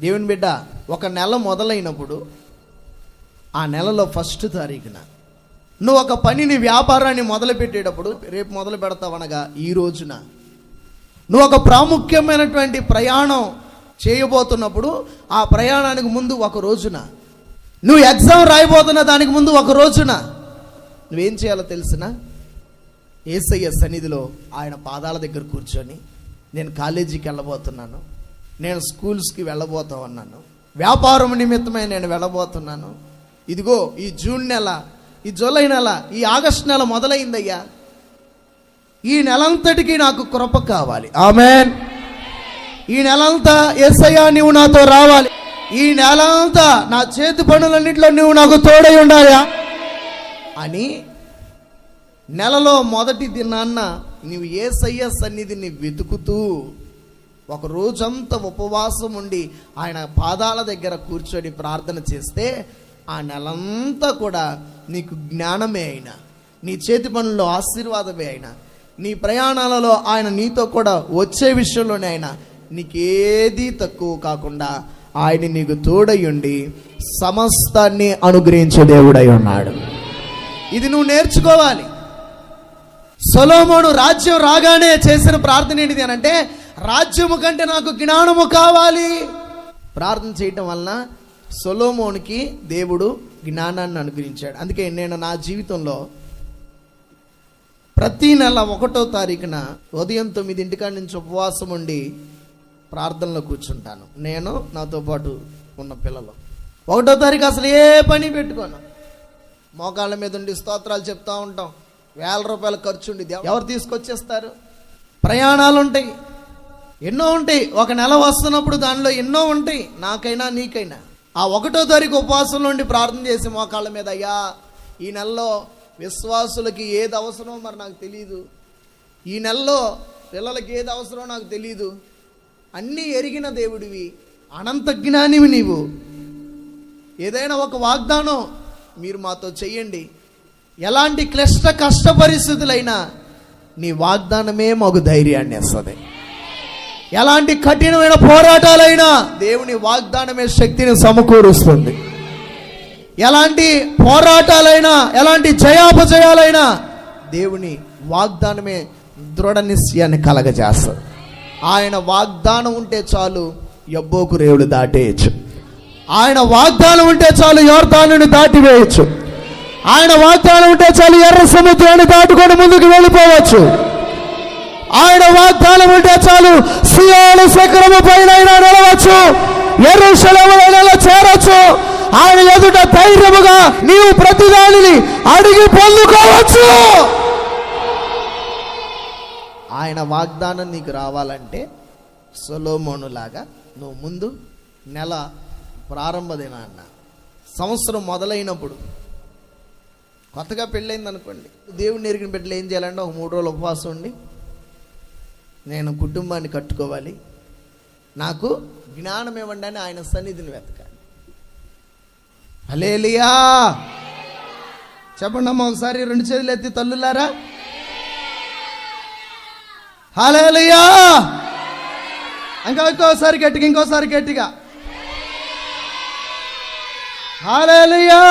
దేవుని బిడ్డ ఒక నెల మొదలైనప్పుడు ఆ నెలలో ఫస్ట్ తారీఖున నువ్వు ఒక పనిని వ్యాపారాన్ని మొదలుపెట్టేటప్పుడు రేపు మొదలు పెడతావనగా ఈ రోజున నువ్వు ఒక ప్రాముఖ్యమైనటువంటి ప్రయాణం చేయబోతున్నప్పుడు ఆ ప్రయాణానికి ముందు ఒక రోజున నువ్వు ఎగ్జామ్ రాయబోతున్న దానికి ముందు ఒక రోజున నువ్వేం చేయాలో తెలిసిన? ఏసయ్య సన్నిధిలో ఆయన పాదాల దగ్గర కూర్చొని నేను కాలేజీకి వెళ్ళబోతున్నాను. నేను స్కూల్స్కి వెళ్ళబోతా ఉన్నాను వ్యాపారం నిమిత్తమై నేను వెళ్ళబోతున్నాను. ఇదిగో ఈ జూన్ నెల ఈ జూలై నెల ఈ ఆగస్ట్ నెల మొదలైందయ్యా. ఈ నెలంతటికి నాకు కృప కావాలి. ఆమెన్. ఈ నెలంతా ఎస్ఐయా నువ్వు నాతో రావాలి. ఈ నెలంతా నా చేతి పనులన్నింటిలో నువ్వు నాకు తోడై ఉండాలా? అని నెలలో మొదటి దినాన్న నీవు సయ్య సన్నిధిని వెతుకుతూ ఒక రోజంతా ఉపవాసం ఉండి ఆయన పాదాల దగ్గర కూర్చొని ప్రార్థన చేస్తే ఆ నెలంతా కూడా నీకు జ్ఞానమే అయినా నీ చేతి పనుల్లో ఆశీర్వాదమే అయినా నీ ప్రయాణాలలో ఆయన నీతో కూడా వచ్చే విషయంలోనే అయినా నీకేదీ తక్కువ కాకుండా ఆయన నీకు తోడయ్యుండి సమస్తాన్ని అనుగ్రహించే దేవుడై ఉన్నాడు. ఇది నువ్వు నేర్చుకోవాలి. సొలోమోడు రాజ్యం రాగానే చేసిన ప్రార్థన ఏంటిది అని అంటే రాజ్యము కంటే నాకు జ్ఞానము కావాలి. ప్రార్థన చేయటం వలన సొలోమోనికి దేవుడు జ్ఞానాన్ని అనుగ్రహించాడు. అందుకే నేను నా జీవితంలో ప్రతి నెల ఒకటో తారీఖున ఉదయం తొమ్మిదింటికాడ నుంచి ఉపవాసం ఉండి ప్రార్థనలో కూర్చుంటాను. నేను నాతో పాటు ఉన్న పిల్లలు. ఒకటో తారీఖు అసలు ఏ పని పెట్టుకోను. మోకాళ్ళ మీద ఉండి స్తోత్రాలు చెప్తా ఉంటాం. వేల రూపాయల ఖర్చు ఉండి ఎవరు తీసుకొచ్చేస్తారు? ప్రయాణాలు ఉంటాయి. ఎన్నో ఉంటాయి. ఒక నెల వస్తున్నప్పుడు దానిలో ఎన్నో ఉంటాయి. నాకైనా నీకైనా. ఆ ఒకటో తారీఖు ఉపవాసంలో ఉండి ప్రార్థన చేసి మోకాళ్ళ మీద అయ్యా ఈ నెలలో విశ్వాసులకి ఏది అవసరమో మరి నాకు తెలియదు ఈ నెలలో పిల్లలకి ఏది అవసరమో నాకు తెలియదు అన్నీ ఎరిగిన దేవుడివి. అనంత జ్ఞానివి నీవు. ఏదైనా ఒక వాగ్దానం మీరు మాతో చెయ్యండి. ఎలాంటి క్లిష్ట కష్ట పరిస్థితులైనా నీ వాగ్దానమే మాకు ధైర్యాన్ని ఇస్తుంది. ఎలాంటి కఠినమైన పోరాటాలైనా దేవుని వాగ్దానమే శక్తిని సమకూరుస్తుంది. ఎలాంటి పోరాటాలైనా ఎలాంటి జయాపజయాలైనా దేవుని వాగ్దానమే దృఢ నిశ్చయాన్ని కలగజేస్తుంది. ఆయన వాగ్దానం ఉంటే చాలు ఎబ్బోకు రేవుడు దాటేయచ్చు. ఆయన వాగ్దానం ఉంటే చాలు యోర్దానుని దాటివేయచ్చు. ఆయన వాగ్దానం ఉంటే చాలు ఎర్ర సముద్రాన్ని దాటుకొని ముందుకు వెళ్ళిపోవచ్చు. ఆయన వాగ్దానం ఉంటే చాలు సియోలు శిఖరము పైన నిలవచ్చు. ఎరుషలములలో చేరొచ్చు. ఆయన ఎదుట ధైర్యముగా నీవు ప్రతిదానిని అడిగి పొందుకోవచ్చు. ఆయన వాగ్దానం నీకు రావాలంటే సొలోమోనులాగా నువ్వు ముందు నెల ప్రారంభ దినాన్న సంవత్సరం మొదలైనప్పుడు కొత్తగా పెళ్ళైంది అనుకోండి దేవుడిని ఎరిగిన బిడ్డలు ఏం చేయాలంటే ఒక మూడు రోజులు ఉపవాసం ఉండి నేను కుటుంబాన్ని కట్టుకోవాలి. నాకు జ్ఞానం ఇవ్వండి అని ఆయన సన్నిధిని వెతకాలి. అలేలియా చెప్పండి అమ్మ ఒకసారి రెండు చేతులు ఎత్తి తల్లులారా. హలేలియా ఇంకా ఇంకోసారి గట్టిగా ఇంకోసారి గట్టిగా. హలేలియా